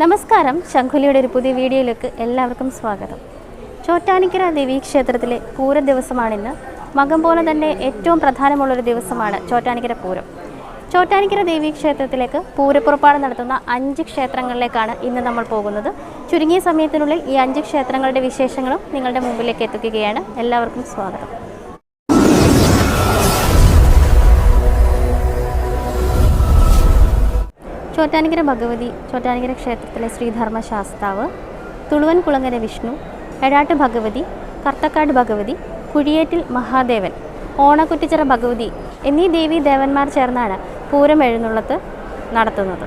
നമസ്കാരം. ശംഖുലിയുടെ ഒരു പുതിയ വീഡിയോയിലേക്ക് എല്ലാവർക്കും സ്വാഗതം. ചോറ്റാനിക്കര ദേവീ ക്ഷേത്രത്തിലെ പൂര ദിവസമാണിന്ന്. മകം പോലെ തന്നെ ഏറ്റവും പ്രധാനമുള്ളൊരു ദിവസമാണ് ചോറ്റാനിക്കര പൂരം. ചോറ്റാനിക്കര ദേവീ ക്ഷേത്രത്തിലേക്ക് പൂരപ്പുറപ്പാട് നടത്തുന്ന അഞ്ച് ക്ഷേത്രങ്ങളിലേക്കാണ് ഇന്ന് നമ്മൾ പോകുന്നത്. ചുരുങ്ങിയ സമയത്തിനുള്ളിൽ ഈ അഞ്ച് ക്ഷേത്രങ്ങളുടെ വിശേഷങ്ങളും നിങ്ങളുടെ മുമ്പിലേക്ക് എത്തിക്കുകയാണ്. എല്ലാവർക്കും സ്വാഗതം. ചോറ്റാനിക്കര ഭഗവതി ചോറ്റാനിക്കര ക്ഷേത്രത്തിലെ ശ്രീധർമ്മശാസ്താവ് തുളുവൻ കുളങ്ങര വിഷ്ണു എടാട്ട് ഭഗവതി കർത്തക്കാട് ഭഗവതി കുഴിയേറ്റിൽ മഹാദേവൻ ഓണക്കുറ്റിച്ചിറ ഭഗവതി എന്നീ ദേവീ ദേവന്മാർ ചേർന്നാണ് പൂരം എഴുന്നള്ളത്ത് നടത്തുന്നത്.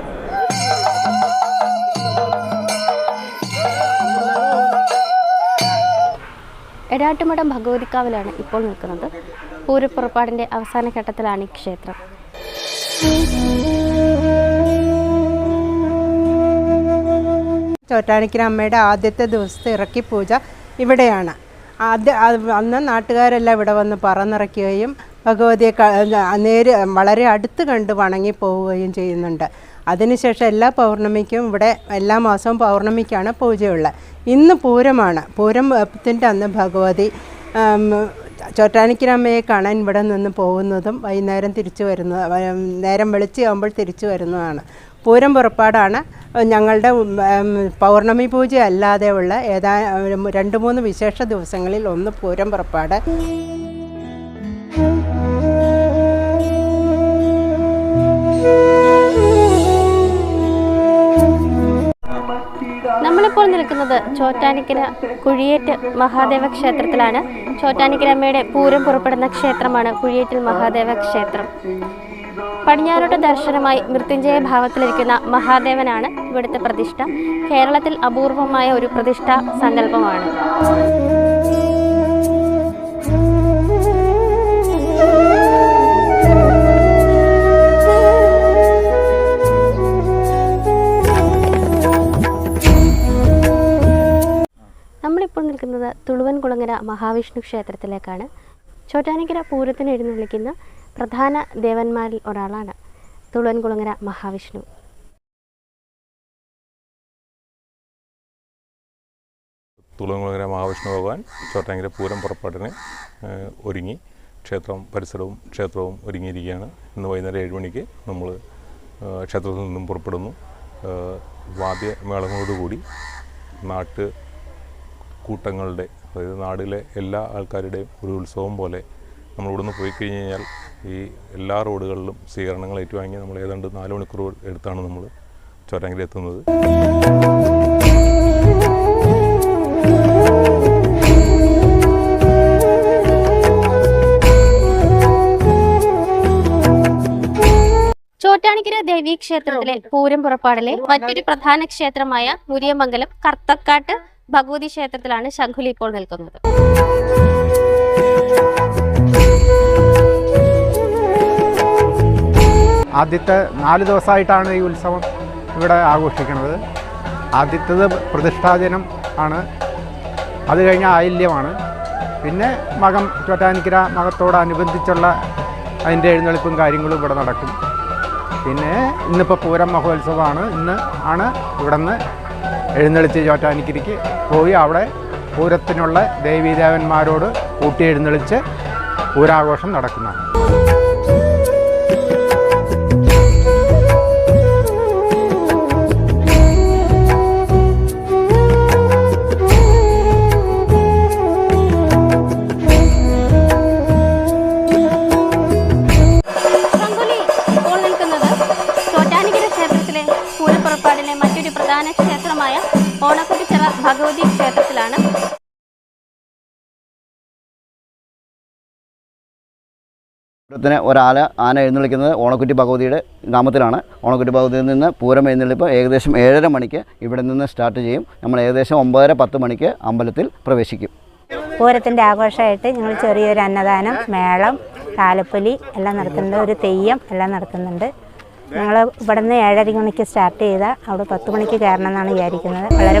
എടാട്ടുമഠം ഭഗവതിക്കാവിലാണ് ഇപ്പോൾ നിൽക്കുന്നത്. പൂരപ്പുറപ്പാടിന്റെ അവസാന ഘട്ടത്തിലാണ് ഈ ക്ഷേത്രം. ചോറ്റാനിക്കര അമ്മയുടെ ആദ്യത്തെ ദിവസത്തെ ഇറക്കി പൂജ ഇവിടെയാണ്. ആദ്യ അന്ന് നാട്ടുകാരെല്ലാം ഇവിടെ വന്ന് പറന്നിറക്കുകയും ഭഗവതിയെ നേര് വളരെ അടുത്ത് കണ്ട് വണങ്ങി പോവുകയും ചെയ്യുന്നുണ്ട്. അതിനുശേഷം എല്ലാ പൗർണമിക്കും ഇവിടെ എല്ലാ മാസവും പൗർണമിക്കാണ് പൂജയുള്ളത്. ഇന്ന് പൂരമാണ്. പൂരത്തിന്റെ അന്ന് ഭഗവതി ചോറ്റാനിക്കരമ്മയെ ചോറ്റാനിക്കര കാണാൻ ഇവിടെ നിന്ന് പോകുന്നതും വൈകുന്നേരം തിരിച്ചു വരുന്നത് നേരം വെളിച്ചയാകുമ്പോൾ തിരിച്ചു വരുന്നതാണ്. പൂരം പുറപ്പാടാണ്. ഞങ്ങളുടെ പൗർണമി പൂജ അല്ലാതെ ഉള്ള ഏതാ രണ്ട് മൂന്ന് വിശേഷ ദിവസങ്ങളിൽ ഒന്ന് പൂരം പുറപ്പാട്. നമ്മളിപ്പോൾ നിൽക്കുന്നത് ചോറ്റാനിക്കര കുഴിയേറ്റ് മഹാദേവ ക്ഷേത്രത്തിലാണ്. ചോറ്റാനിക്കര അമ്മയുടെ പൂരം പുറപ്പെടുന്ന ക്ഷേത്രമാണ് കുഴിയേറ്റിൽ മഹാദേവ ക്ഷേത്രം. പടിഞ്ഞാറോട്ട് ദർശനമായി മൃത്യുഞ്ജയ ഭാവത്തിലിരിക്കുന്ന മഹാദേവനാണ് ഇവിടുത്തെ പ്രതിഷ്ഠ. കേരളത്തിൽ അപൂർവമായ ഒരു പ്രതിഷ്ഠ സങ്കല്പമാണ്. നമ്മളിപ്പോൾ നിൽക്കുന്നത് തുളുവൻകുളങ്ങര മഹാവിഷ്ണു ക്ഷേത്രത്തിലേക്കാണ്. ചോറ്റാനിക്കര പൂരത്തിന് എഴുന്നള്ളിക്കുന്ന പ്രധാന ദേവന്മാരിൽ ഒരാളാണ് തുളൻകുളങ്ങര മഹാവിഷ്ണു. തുളൻകുളങ്ങര മഹാവിഷ്ണു ഭഗവാൻ ചോട്ടാങ്കര പൂരം പുറപ്പാടിന് ഒരുങ്ങി. ക്ഷേത്രം പരിസരവും ക്ഷേത്രവും ഒരുങ്ങിയിരിക്കുകയാണ്. ഇന്ന് വൈകുന്നേരം ഏഴ് മണിക്ക് നമ്മൾ ക്ഷേത്രത്തിൽ നിന്നും പുറപ്പെടുന്നു. വാദ്യമേളങ്ങളോടുകൂടി വാദ്യ മേളങ്ങളോടുകൂടി നാട്ട് കൂട്ടങ്ങളുടെ അതായത് നാടിലെ എല്ലാ ആൾക്കാരുടെയും ഒരു ഉത്സവം പോലെ നമ്മൾ ഇവിടുന്ന് പോയി കഴിഞ്ഞ് കഴിഞ്ഞാൽ ഈ എല്ലാ റോഡുകളിലും സ്വീകരണങ്ങൾ ഏറ്റുവാങ്ങി നമ്മൾ ഏതാണ്ട് നാല് മണിക്കൂർ എടുത്താണ് നമ്മൾ ചോറ്റാങ്കര എത്തുന്നത്. ചോറ്റാനിക്കര ദേവീ ക്ഷേത്രത്തിലെ പൂരം പുറപ്പാടിലെ മറ്റൊരു പ്രധാന ക്ഷേത്രമായ മുരിയമംഗലം കർത്തക്കാട്ട് ഭഗവതി ക്ഷേത്രത്തിലാണ് ശംഖുലി ഇപ്പോൾ നിൽക്കുന്നത്. ആദ്യത്തെ നാല് ദിവസമായിട്ടാണ് ഈ ഉത്സവം ഇവിടെ ആഘോഷിക്കുന്നത്. ആദ്യത്തേത് പ്രതിഷ്ഠാദിനം ആണ്. അത് കഴിഞ്ഞ ആയില്യമാണ്. പിന്നെ മകം ചോറ്റാനിക്കര മകത്തോടനുബന്ധിച്ചുള്ള അതിന്റെ എഴുന്നള്ളിപ്പും കാര്യങ്ങളും ഇവിടെ നടക്കും. പിന്നെ ഇന്നിപ്പോൾ പൂരം മഹോത്സവമാണ്. ഇന്ന് ആണ് ഇവിടെ നിന്ന് എഴുന്നള്ളിച്ച് ചോറ്റാനിക്കരിക്ക് പോയി അവിടെ പൂരത്തിനുള്ള ദേവീദേവന്മാരോട് കൂട്ടി എഴുന്നള്ളിച്ച് പൂരാഘോഷം നടക്കുന്നതാണ്. ഭഗവതി ക്ഷേത്രത്തിലാണ്. ത്തിന് ഒരാല ആന എഴുന്നള്ളിക്കുന്നത് ഓണക്കുറ്റി ഭഗവതിയുടെ ഗ്രാമത്തിലാണ്. ഓണക്കുറ്റി ഭഗവതിയിൽ നിന്ന് പൂരം എഴുന്നള്ളിപ്പ് ഏകദേശം ഏഴര മണിക്ക് ഇവിടെ നിന്ന് സ്റ്റാർട്ട് ചെയ്യും. നമ്മൾ ഏകദേശം ഒമ്പതര പത്ത് മണിക്ക് അമ്പലത്തിൽ പ്രവേശിക്കും. പൂരത്തിന്റെ ആഘോഷമായിട്ട് ഞങ്ങൾ ചെറിയൊരു അന്നദാനം മേളം താലപ്പൊലി എല്ലാം നടത്തുന്നുണ്ട്. ഒരു തെയ്യം എല്ലാം നടത്തുന്നുണ്ട്. ഞങ്ങൾ ഇവിടെ നിന്ന് ഏഴര മണിക്ക് സ്റ്റാർട്ട് ചെയ്താൽ അവിടെ പത്ത് മണിക്ക് കയറണം എന്നാണ് വിചാരിക്കുന്നത്. വളരെ